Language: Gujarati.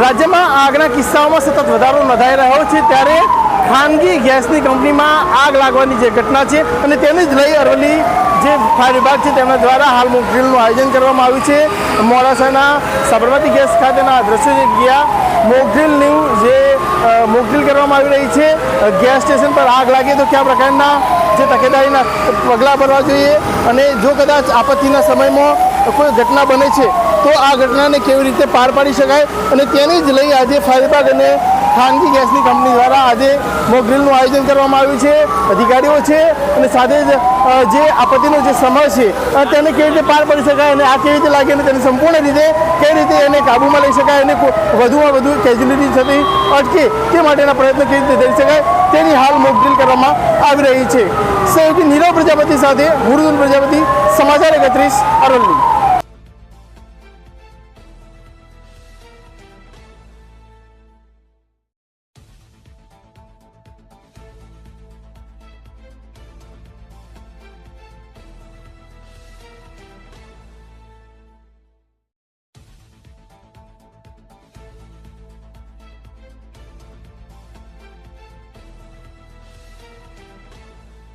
રાજ્યમાં આગના કિસ્સાઓમાં સતત વધારો નોંધાઈ રહ્યો છે, ત્યારે ખાનગી ગેસની કંપનીમાં આગ લાગવાની જે ઘટના છે અને તેને જ લઈ અરવલ્લી જે ફાયર વિભાગ છે તેમના દ્વારા હાલ મોકડ્રીલનું આયોજન કરવામાં આવ્યું છે. મોડાસાના સાબરમતી ગેસ ખાતેના દ્રશ્યો જે ગયા. મોકડ્રીલનું જે મોક ડ્રીલ કરવામાં આવી રહી છે. ગેસ સ્ટેશન પર આગ લાગે તો કયા પ્રકારના જે તકેદારીના પગલાં ભરવા જોઈએ અને જો કદાચ આપત્તિના સમયમાં કોઈ ઘટના બને છે, તો આ ઘટનાને કેવી રીતે પાર પાડી શકાય? અને તેની જ લઈ આજે ફાયરબાગ અને ખાનગી ગેસની કંપની દ્વારા આજે મોકડ્રીલનું આયોજન કરવામાં આવ્યું છે. અધિકારીઓ છે અને સાથે જ જે આપત્તિનો જે સમય છે તેને કેવી રીતે પાર પાડી શકાય અને આ કેવી રીતે લાગે અને તેને સંપૂર્ણ રીતે કઈ રીતે એને કાબૂમાં લઈ શકાય અને વધુમાં વધુ કેજ્યુલિટી થતી અટકે તે માટેના પ્રયત્નો કેવી રીતે થઈ શકાય, તેની હાલ મોકડ્રીલ કરવામાં આવી રહી છે. સૌથી નીરવ પ્રજાપતિ સાથે ગુરુદન પ્રજાપતિ, સમાચાર એકત્રીસ અરવલ્લી.